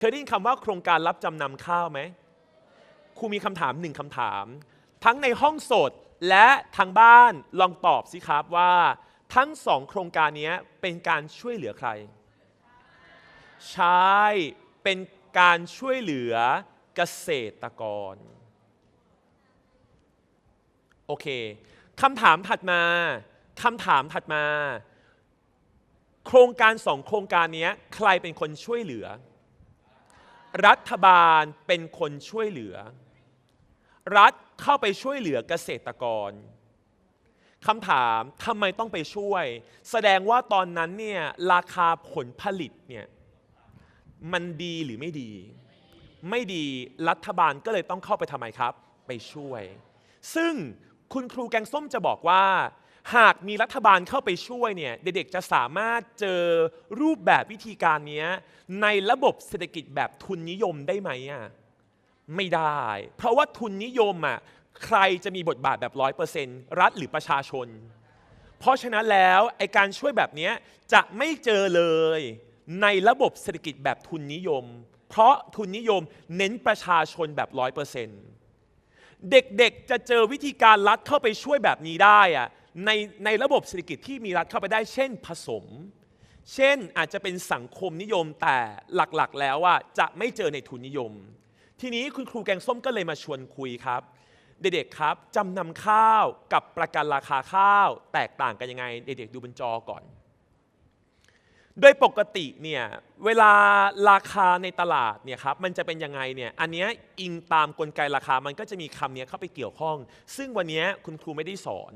เคยได้ยินคำว่าโครงการรับจำนำข้าวไหมครูมีคำถามหนึ่งคำถาม ทั้งในห้องสดและทางบ้านลองตอบสิครับว่าทั้งสองโครงการนี้เป็นการช่วยเหลือใคร ใช่เป็นการช่วยเหลือเกษตรกร โอเคคำถามถัดมาคำถามถัดมา โครงการสองโครงการนี้ใครเป็นคนช่วยเหลือ รัฐบาลเป็นคนช่วยเหลือ รัฐเข้าไปช่วยเหลือเกษตรกรคำถามทำไมต้องไปช่วย แสดงว่าตอนนั้นเนี่ยราคาผลผลิตเนี่ยมันดีหรือไม่ดี ไม่ดีรัฐบาลก็เลยต้องเข้าไปทำไมครับ ไปช่วย ซึ่งคุณครูแกงส้มจะบอกว่า หากมีรัฐบาลเข้าไปช่วยเนี่ยเด็กๆจะสามารถเจอรูปแบบวิธีการนี้ในระบบเศรษฐกิจแบบทุนนิยมได้ไหมอะไม่ได้ เพราะว่าทุนนิยมอะใครจะมีบทบาทแบบร้อยเปอร์เซ็นต์รัฐหรือประชาชน เพราะฉะนั้นแล้วไอการช่วยแบบนี้จะไม่เจอเลยในระบบเศรษฐกิจแบบทุนนิยม เพราะทุนนิยมเน้นประชาชนแบบร้อยเปอร์เซ็นต์ เด็กๆจะเจอวิธีการรัฐเข้าไปช่วยแบบนี้ได้อะในในระบบเศรษฐกิจที่มีรัฐเข้าไปได้ เช่นผสม เช่นอาจจะเป็นสังคมนิยมแต่หลักๆ แล้วว่าจะไม่เจอในทุนนิยม ทีนี้คุณครูแกงส้มก็เลยมาชวนคุยครับ เด็กๆครับจำนำข้าวกับประกันราคาข้าว แตกต่างกันยังไง เด็กๆดูบนจอก่อน โดยปกติเนี่ยเวลาราคาในตลาดเนี่ยครับมันจะเป็นยังไงเนี่ยอันนี้อิงตามกลไกราคามันก็จะมีคำเนี้ยเข้าไปเกี่ยวข้อง ซึ่งวันนี้คุณครูไม่ได้สอน